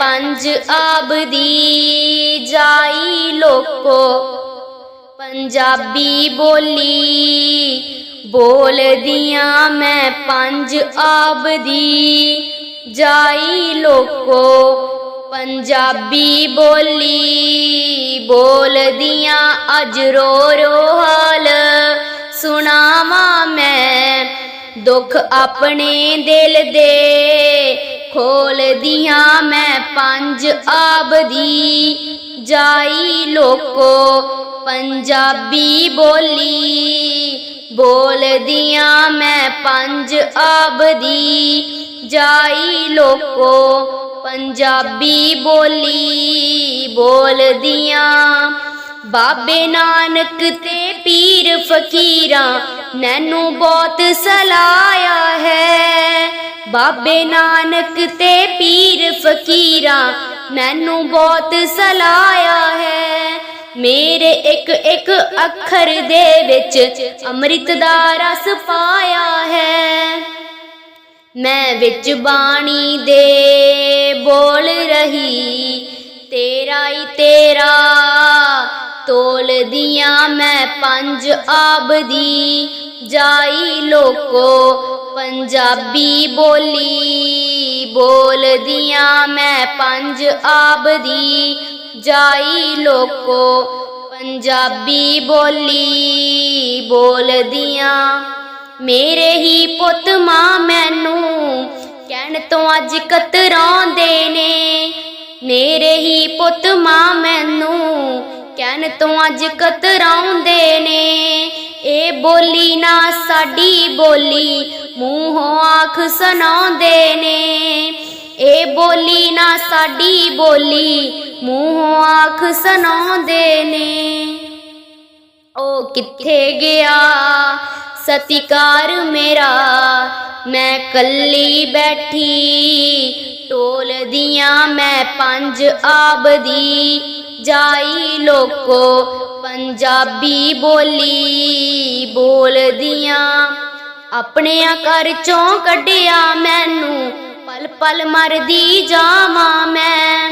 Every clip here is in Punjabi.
ਪੰਜ ਆਬ ਦੀ ਜਾਈ ਲੋਕੋ, ਪੰਜਾਬੀ ਬੋਲੀ ਬੋਲਦੀਆਂ ਮੈਂ ਪੰਜ ਆਬ ਦੀ ਜਾਈ ਲੋਕੋ, ਪੰਜਾਬੀ ਬੋਲੀ ਬੋਲਦੀਆਂ ਅਜ ਰੋ ਰੋ ਹਾਲ, ਸੁਣਾਵਾਂ ਮੈਂ ਦੁੱਖ ਆਪਣੇ ਦਿਲ ਦੇ। ਖੋਲਦੀਆਂ ਮੈਂ ਪੰਜ ਆਬ ਦੀ ਜਾਈ ਲੋਕੋ ਪੰਜਾਬੀ ਬੋਲੀ। ਬੋਲਦੀਆਂ ਮੈਂ ਪੰਜ ਆਬਦੀ। ਜਾਈ ਲੋਕੋ ਪੰਜਾਬੀ ਬੋਲੀ। ਬੋਲਦੀਆਂ ਬਾਬੇ ਨਾਨਕ ਤੇ ਪੀਰ ਫਕੀਰਾਂ ਮੈਨੂੰ ਬਹੁਤ ਸਲਾਇਆ ਹੈ। ਬਾਬੇ ਨਾਨਕ ਤੇ ਪੀਰ ਫਕੀਰਾਂ, ਮੈਨੂੰ ਬਹੁਤ ਸਲਾਇਆ ਹੈ। ਮੇਰੇ ਇੱਕ ਇੱਕ ਅੱਖਰ ਦੇ ਵਿੱਚ ਅੰਮ੍ਰਿਤ ਦਾ ਰਸ ਪਾਇਆ ਹੈ। ਮੈਂ ਵਿੱਚ ਬਾਣੀ ਦੇ ਬੋਲ ਰਹੀ, ਤੇਰਾ ਹੀ ਤੇਰਾ ਤੋਲਦੀਆਂ ਮੈਂ ਪੰਜ ਆਬ ਦੀ ਜਾਈ ਲੋਕੋ ਪੰਜਾਬੀ ਬੋਲੀ ਬੋਲਦੀਆਂ ਮੈਂ ਪੰਜ ਆਬ ਦੀ ਜਾਈ ਲੋਕੋ ਪੰਜਾਬੀ ਬੋਲੀ ਬੋਲਦੀਆਂ। ਮੇਰੇ ਹੀ ਪੁੱਤ ਮਾਂ ਮੈਨੂੰ ਕਹਿਣ ਤੋਂ ਅੱਜ ਕਤਰਾਉਂਦੇ ਨੇ। ਮੇਰੇ ਹੀ ਪੁੱਤ ਮਾਂ ਮੈਨੂੰ ਕਹਿਣ ਤੋਂ ਅੱਜ ਕਤਰਾਉਂਦੇ ਨੇ। ਇਹ ਬੋਲੀ ਨਾ ਸਾਡੀ ਬੋਲੀ ਮੂੰਹੋਂ ਆਖ ਸੁਣਾਉਂਦੇ ਨੇ ਇਹ ਬੋਲੀ ਨਾ ਸਾਡੀ ਬੋਲੀ ਮੂੰਹੋਂ ਆਖ ਸੁਣਾਉਂਦੇ ਨੇ ਉਹ ਕਿੱਥੇ ਗਿਆ ਸਤਿਕਾਰ ਮੇਰਾ ਮੈਂ ਕੱਲੀ ਬੈਠੀ ਟੋਲਦੀਆਂ ਮੈਂ ਪੰਜ ਆਬ ਦੀ ਜਾਈ ਲੋਕੋ ਪੰਜਾਬੀ ਬੋਲੀ ਬੋਲਦੀਆਂ ਆਪਣਿਆਂ ਘਰ ਚੋਂ ਕੱਢਿਆ ਮੈਨੂੰ। ਪਲ ਪਲ ਮਰਦੀ ਜਾਵਾਂ ਮੈਂ।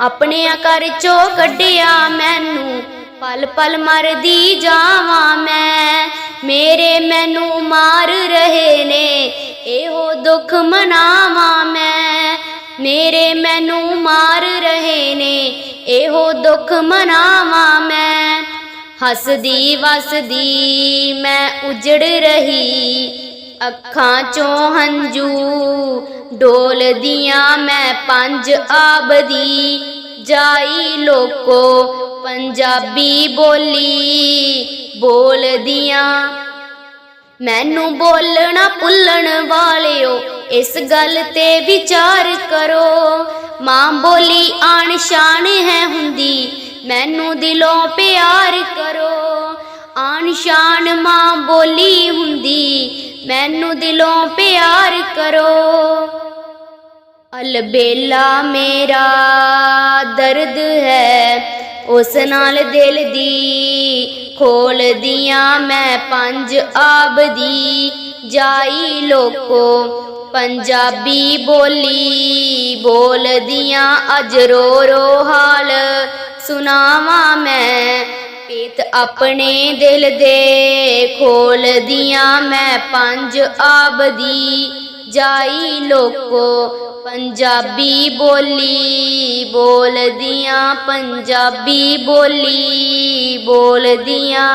ਆਪਣਿਆਂ ਘਰ ਚੋਂ ਕੱਢਿਆ ਮੈਨੂੰ। ਪਲ ਪਲ ਮਰਦੀ ਜਾਵਾਂ ਮੈਂ। ਮੇਰੇ ਮੈਨੂੰ ਮਾਰ ਰਹੇ ਨੇ। ਇਹੋ ਦੁੱਖ ਮਨਾਵਾਂ ਮੈਂ। ਮੇਰੇ ਮੈਨੂੰ ਮਾਰ ਰਹੇ ਨੇ। ਇਹੋ ਦੁੱਖ ਮਨਾਵਾਂ ਮੈਂ। ਹੱਸਦੀ ਵਸਦੀ ਮੈਂ ਉਜੜ ਰਹੀ। ਅੱਖਾਂ ਚੋਂ ਹੰਝੂ ਡੋਲਦੀਆਂ ਮੈਂ ਪੰਜ ਆਬ ਜਾਈ ਲੋਕੋ ਪੰਜਾਬੀ ਬੋਲੀ, ਬੋਲਦੀਆਂ। ਮੈਨੂੰ ਬੋਲਣਾ ਭੁੱਲਣ ਵਾਲਿਓ, ਇਸ ਗੱਲ ਤੇ ਵਿਚਾਰ ਕਰੋ। ਮਾਂ ਬੋਲੀ ਆਣ ਸ਼ਾਨ ਹੈ ਹੁੰਦੀ, ਮੈਨੂੰ ਦਿਲੋਂ ਪਿਆਰ ਕਰੋ ਸ਼ਾਨ ਮਾਂ ਬੋਲੀ ਹੁੰਦੀ, ਮੈਨੂੰ ਦਿਲੋਂ ਪਿਆਰ ਕਰੋ। ਅਲਬੇਲਾ ਮੇਰਾ ਦਰਦ ਹੈ, ਉਸ ਨਾਲ ਦਿਲ ਦੀ ਖੋਲਦੀਆਂ ਮੈਂ ਪੰਜ ਆਬ ਦੀ ਜਾਈ ਲੋਕੋ, ਪੰਜਾਬੀ ਬੋਲੀ ਬੋਲਦੀਆਂ ਅਜ ਰੋ ਰੋ ਹਾਲ। ਸੁਣਾਵਾਂ ਮੈਂ ਪੀਤ ਆਪਣੇ ਦਿਲ ਦੇ ਖੋਲਦੀਆਂ ਮੈਂ ਪੰਜ ਆਬ ਦੀ ਜਾਈ ਲੋਕੋ ਪੰਜਾਬੀ ਬੋਲੀ ਬੋਲਦੀਆਂ ਪੰਜਾਬੀ ਬੋਲੀ ਬੋਲਦੀਆਂ